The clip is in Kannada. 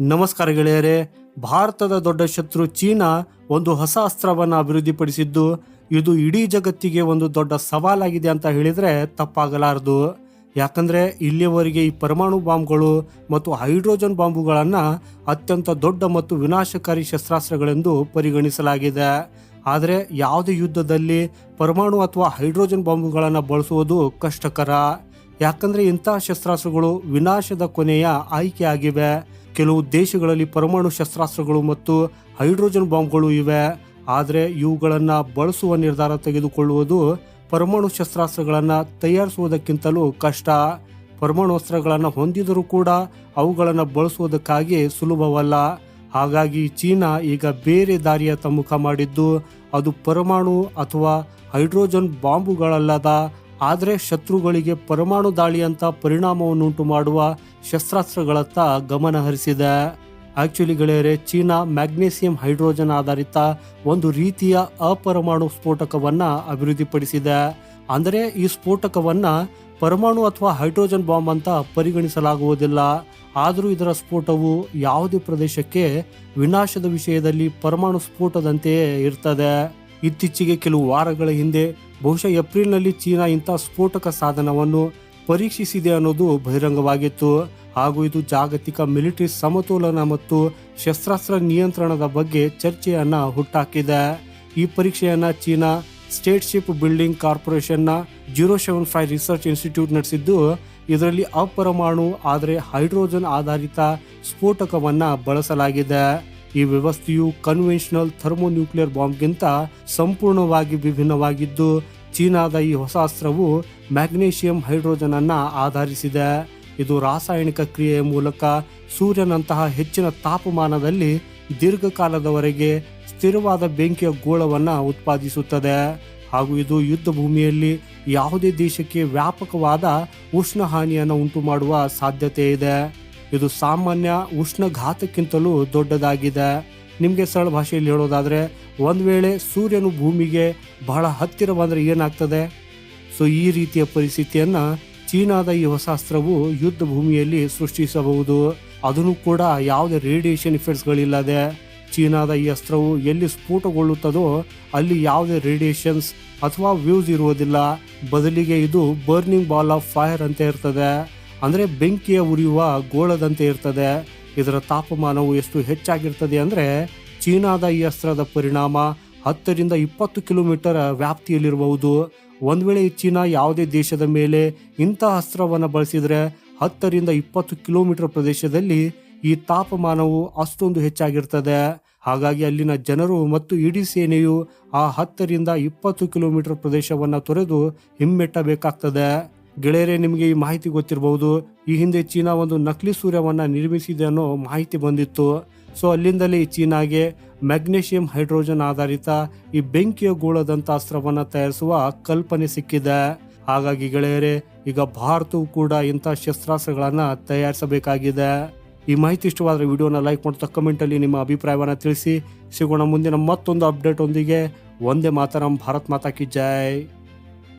ನಮಸ್ಕಾರ ಗೆಳೆಯರೇ, ಭಾರತದ ದೊಡ್ಡ ಶತ್ರು ಚೀನಾ ಒಂದು ಹೊಸ ಅಸ್ತ್ರವನ್ನು ಅಭಿವೃದ್ಧಿಪಡಿಸಿದ್ದು, ಇದು ಇಡೀ ಜಗತ್ತಿಗೆ ಒಂದು ದೊಡ್ಡ ಸವಾಲಾಗಿದೆ ಅಂತ ಹೇಳಿದರೆ ತಪ್ಪಾಗಲಾರದು. ಯಾಕಂದರೆ ಇಲ್ಲಿಯವರೆಗೆ ಈ ಪರಮಾಣು ಬಾಂಬ್ಗಳು ಮತ್ತು ಹೈಡ್ರೋಜನ್ ಬಾಂಬುಗಳನ್ನು ಅತ್ಯಂತ ದೊಡ್ಡ ಮತ್ತು ವಿನಾಶಕಾರಿ ಶಸ್ತ್ರಾಸ್ತ್ರಗಳೆಂದು ಪರಿಗಣಿಸಲಾಗಿದೆ. ಆದರೆ ಯಾವುದೇ ಯುದ್ಧದಲ್ಲಿ ಪರಮಾಣು ಅಥವಾ ಹೈಡ್ರೋಜನ್ ಬಾಂಬುಗಳನ್ನು ಬಳಸುವುದು ಕಷ್ಟಕರ. ಯಾಕಂದ್ರೆ ಇಂತಹ ಶಸ್ತ್ರಾಸ್ತ್ರಗಳು ವಿನಾಶದ ಕೊನೆಯ ಆಯ್ಕೆಯಾಗಿವೆ. ಕೆಲವು ದೇಶಗಳಲ್ಲಿ ಪರಮಾಣು ಶಸ್ತ್ರಾಸ್ತ್ರಗಳು ಮತ್ತು ಹೈಡ್ರೋಜನ್ ಬಾಂಬ್ಗಳು ಇವೆ. ಆದರೆ ಇವುಗಳನ್ನು ಬಳಸುವ ನಿರ್ಧಾರ ತೆಗೆದುಕೊಳ್ಳುವುದು ಪರಮಾಣು ಶಸ್ತ್ರಾಸ್ತ್ರಗಳನ್ನು ತಯಾರಿಸುವುದಕ್ಕಿಂತಲೂ ಕಷ್ಟ. ಪರಮಾಣು ಅಸ್ತ್ರಗಳನ್ನು ಹೊಂದಿದರೂ ಕೂಡ ಅವುಗಳನ್ನು ಬಳಸುವುದಕ್ಕಾಗಿ ಸುಲಭವಲ್ಲ. ಹಾಗಾಗಿ ಚೀನಾ ಈಗ ಬೇರೆ ದಾರಿಯತ್ತ ಮುಖ ಮಾಡಿದ್ದು ಅದು ಪರಮಾಣು ಅಥವಾ ಹೈಡ್ರೋಜನ್ ಬಾಂಬುಗಳಲ್ಲದ ಆದರೆ ಶತ್ರುಗಳಿಗೆ ಪರಮಾಣು ದಾಳಿಯಂಥ ಪರಿಣಾಮವನ್ನುಂಟು ಮಾಡುವ ಶಸ್ತ್ರಾಸ್ತ್ರಗಳತ್ತ ಗಮನ ಹರಿಸಿದೆ. ಆಕ್ಚುಲಿ ಗೆಳೆಯರೆ, ಚೀನಾ ಮ್ಯಾಗ್ನೇಸಿಯಂ ಹೈಡ್ರೋಜನ್ ಆಧಾರಿತ ಒಂದು ರೀತಿಯ ಅಪರಮಾಣು ಸ್ಫೋಟಕವನ್ನ ಅಭಿವೃದ್ಧಿಪಡಿಸಿದೆ. ಅಂದರೆ ಈ ಸ್ಫೋಟಕವನ್ನ ಪರಮಾಣು ಅಥವಾ ಹೈಡ್ರೋಜನ್ ಬಾಂಬ್ ಅಂತ ಪರಿಗಣಿಸಲಾಗುವುದಿಲ್ಲ. ಆದರೂ ಇದರ ಸ್ಫೋಟವು ಯಾವುದೇ ಪ್ರದೇಶಕ್ಕೆ ವಿನಾಶದ ವಿಷಯದಲ್ಲಿ ಪರಮಾಣು ಸ್ಫೋಟದಂತೆಯೇ ಇರ್ತದೆ. ಇತ್ತೀಚೆಗೆ ಕೆಲವು ವಾರಗಳ ಹಿಂದೆ ಬಹುಶಃ ಏಪ್ರಿಲ್ನಲ್ಲಿ ಚೀನಾ ಇಂಥ ಸ್ಫೋಟಕ ಸಾಧನವನ್ನು ಪರೀಕ್ಷಿಸಿದೆ ಅನ್ನೋದು ಬಹಿರಂಗವಾಗಿತ್ತು. ಹಾಗೂ ಇದು ಜಾಗತಿಕ ಮಿಲಿಟರಿ ಸಮತೋಲನ ಮತ್ತು ಶಸ್ತ್ರಾಸ್ತ್ರ ನಿಯಂತ್ರಣದ ಬಗ್ಗೆ ಚರ್ಚೆಯನ್ನು ಹುಟ್ಟಾಕಿದೆ. ಈ ಪರೀಕ್ಷೆಯನ್ನು China state ship building ಕಾರ್ಪೊರೇಷನ್ನ zero seven five research institute ನಡೆಸಿದ್ದು, ಇದರಲ್ಲಿ ಅಪರಮಾಣು, ಆದರೆ ಹೈಡ್ರೋಜನ್ ಆಧಾರಿತ ಸ್ಫೋಟಕವನ್ನು ಬಳಸಲಾಗಿದೆ. ಈ ವ್ಯವಸ್ಥೆಯು ಕನ್ವೆನ್ಷನಲ್ ಥರ್ಮೋನ್ಯೂಕ್ಲಿಯರ್ ಬಾಂಬ್ಗಿಂತ ಸಂಪೂರ್ಣವಾಗಿ ವಿಭಿನ್ನವಾಗಿದ್ದು, ಚೀನಾದ ಈ ಹೊಸ ಅಸ್ತ್ರವು ಮ್ಯಾಗ್ನೇಷಿಯಂ ಹೈಡ್ರೋಜನ್ ಅನ್ನ ಆಧರಿಸಿದೆ. ಇದು ರಾಸಾಯನಿಕ ಕ್ರಿಯೆಯ ಮೂಲಕ ಸೂರ್ಯನಂತಹ ಹೆಚ್ಚಿನ ತಾಪಮಾನದಲ್ಲಿ ದೀರ್ಘಕಾಲದವರೆಗೆ ಸ್ಥಿರವಾದ ಬೆಂಕಿಯ ಗೋಳವನ್ನು ಉತ್ಪಾದಿಸುತ್ತದೆ. ಹಾಗೂ ಇದು ಯುದ್ಧ ಭೂಮಿಯಲ್ಲಿ ಯಾವುದೇ ದೇಶಕ್ಕೆ ವ್ಯಾಪಕವಾದ ಉಷ್ಣ ಹಾನಿಯನ್ನು ಉಂಟು ಮಾಡುವ ಸಾಧ್ಯತೆ ಇದೆ ಇದು ಸಾಮಾನ್ಯ ಉಷ್ಣಘಾತಕ್ಕಿಂತಲೂ ದೊಡ್ಡದಾಗಿದೆ. ನಿಮಗೆ ಸರಳ ಭಾಷೆಯಲ್ಲಿ ಹೇಳೋದಾದರೆ, ಒಂದು ವೇಳೆ ಸೂರ್ಯನು ಭೂಮಿಗೆ ಬಹಳ ಹತ್ತಿರ ಬಂದರೆ ಏನಾಗ್ತದೆ? ಸೊ, ಈ ರೀತಿಯ ಪರಿಸ್ಥಿತಿಯನ್ನು ಚೀನಾದ ಈ ಹೊಸ ಅಸ್ತ್ರವು ಯುದ್ಧ ಭೂಮಿಯಲ್ಲಿ ಸೃಷ್ಟಿಸಬಹುದು. ಅದನ್ನು ಕೂಡ ಯಾವುದೇ ರೇಡಿಯೇಷನ್ ಇಫೆಕ್ಟ್ಸ್ಗಳಿಲ್ಲದೆ ಚೀನಾದ ಈ ಅಸ್ತ್ರವು ಎಲ್ಲಿ ಸ್ಫೋಟಗೊಳ್ಳುತ್ತದೋ ಅಲ್ಲಿ ಯಾವುದೇ ರೇಡಿಯೇಷನ್ಸ್ ಅಥವಾ ವ್ಯೂಸ್ ಇರುವುದಿಲ್ಲ. ಬದಲಿಗೆ ಇದು ಬರ್ನಿಂಗ್ ಬಾಲ್ ಆಫ್ ಫೈರ್ ಅಂತ ಇರ್ತದೆ. ಅಂದರೆ ಬೆಂಕಿಯ ಉರಿಯುವ ಗೋಳದಂತೆ ಇರ್ತದೆ. ಇದರ ತಾಪಮಾನವು ಎಷ್ಟು ಹೆಚ್ಚಾಗಿರ್ತದೆ ಅಂದರೆ ಚೀನಾದ ಈ ಅಸ್ತ್ರದ ಪರಿಣಾಮ ಹತ್ತರಿಂದ ಇಪ್ಪತ್ತು ಕಿಲೋಮೀಟರ್ ವ್ಯಾಪ್ತಿಯಲ್ಲಿರಬಹುದು. ಒಂದು ವೇಳೆ ಈ ಚೀನಾ ಯಾವುದೇ ದೇಶದ ಮೇಲೆ ಇಂತಹ ಅಸ್ತ್ರವನ್ನು ಬಳಸಿದರೆ ಹತ್ತರಿಂದ ಇಪ್ಪತ್ತು ಕಿಲೋಮೀಟರ್ ಪ್ರದೇಶದಲ್ಲಿ ಈ ತಾಪಮಾನವು ಅಷ್ಟೊಂದು ಹೆಚ್ಚಾಗಿರ್ತದೆ. ಹಾಗಾಗಿ ಅಲ್ಲಿನ ಜನರು ಮತ್ತು ಇಡೀ ಸೇನೆಯು ಆ ಹತ್ತರಿಂದ ಇಪ್ಪತ್ತು ಕಿಲೋಮೀಟರ್ ಪ್ರದೇಶವನ್ನು ತೊರೆದು ಹಿಮ್ಮೆಟ್ಟಬೇಕಾಗ್ತದೆ. ಗೆಳೆಯರೇ, ನಿಮಗೆ ಈ ಮಾಹಿತಿ ಗೊತ್ತಿರಬಹುದು. ಈ ಹಿಂದೆ ಚೀನಾ ಒಂದು ನಕಲಿ ಸೂರ್ಯವನ್ನ ನಿರ್ಮಿಸಿದೆ ಅನ್ನೋ ಮಾಹಿತಿ ಬಂದಿತ್ತು. ಸೊ, ಅಲ್ಲಿಂದಲೇ ಈ ಚೀನಾಗೆ ಮ್ಯಾಗ್ನೇಷಿಯಂ ಹೈಡ್ರೋಜನ್ ಆಧಾರಿತ ಈ ಬೆಂಕಿಯ ಗೋಳದಂತ ಅಸ್ತ್ರವನ್ನ ತಯಾರಿಸುವ ಕಲ್ಪನೆ ಸಿಕ್ಕಿದೆ. ಹಾಗಾಗಿ ಗೆಳೆಯರೇ, ಈಗ ಭಾರತವು ಕೂಡ ಇಂಥ ಶಸ್ತ್ರಾಸ್ತ್ರಗಳನ್ನ ತಯಾರಿಸಬೇಕಾಗಿದೆ. ಈ ಮಾಹಿತಿ ಇಷ್ಟವಾದರೆ ವಿಡಿಯೋನ ಲೈಕ್ ಮಾಡ್ತಾ ಕಮೆಂಟಲ್ಲಿ ನಿಮ್ಮ ಅಭಿಪ್ರಾಯವನ್ನು ತಿಳಿಸಿ. ಸಿಗೋಣ ಮುಂದಿನ ಮತ್ತೊಂದು ಅಪ್ಡೇಟ್ ಒಂದಿಗೆ ಒಂದೇ ಮಾತರಂ, ಭಾರತ್ ಮಾತಾ ಕಿ ಜೈ.